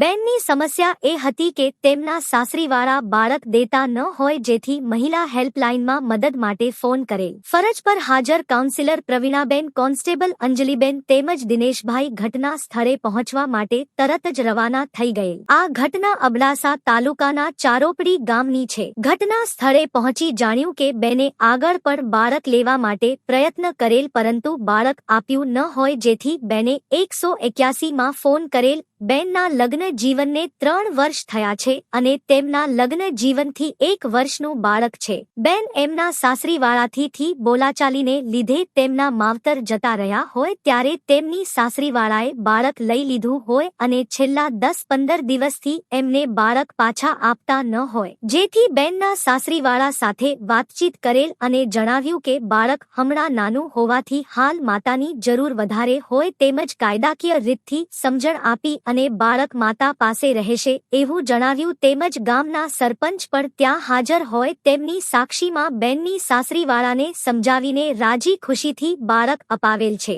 બેનની સમસ્યા એ હતી કે તેમના સાસરીવાળા બાળક દેતા ન હોય જેથી મહિલા હેલ્પલાઇનમાં મદદ માટે ફોન કરે. ફરજ પર હાજર કાઉન્સિલર પ્રવીણાબેન, કોન્સ્ટેબલ અંજલિબેન તેમજ દિનેશભાઈ ઘટના સ્થળે પહોંચવા માટે તરત જ રવાના થઈ ગયે. આ ઘટના અબડાસા તાલુકાના ચારોપડી ગામની છે. ઘટના સ્થળે પહોંચી જાણ્યું કે બેને આગળ પર બાળક લેવા માટે પ્રયત્ન કરેલ પરંતુ બાળક આપ્યું ન હોય જેથી બેને એકસો એક્યાસી માં ફોન કરેલ બેનના લગ્ન જીવનને ત્રણ વર્ષ થયા છે અને તેમના લગ્ન જીવનથી એક વર્ષનું બાળક છે. બેન એમના સાસરીવાળાથી બોલાચાલીને લીધે તેમના માવતર જતા રહ્યા હોય ત્યારે તેમની સાસરીવાળાએ બાળક લઈ લીધું હોય અને છેલ્લા દસ પંદર દિવસથી એમને બાળક પાછા આપતા ન હોય. જેથી બેનના સાસરીવાળા સાથે વાતચીત કરેલ અને જણાવ્યું કે બાળક હમણાં નાનું હોવાથી હાલ માતાની જરૂર વધારે હોય તેમજ કાયદાકીય રીતથી સમજણ આપી અને બાળક માતા પાસે રહેશે એવું જણાવ્યું તેમજ ગામના સરપંચ પણ ત્યાં હાજર હોય તેમની સાક્ષીમાં બેનની સાસરીવાળાને સમજાવીને રાજી ખુશીથી બાળક અપાવેલ છે.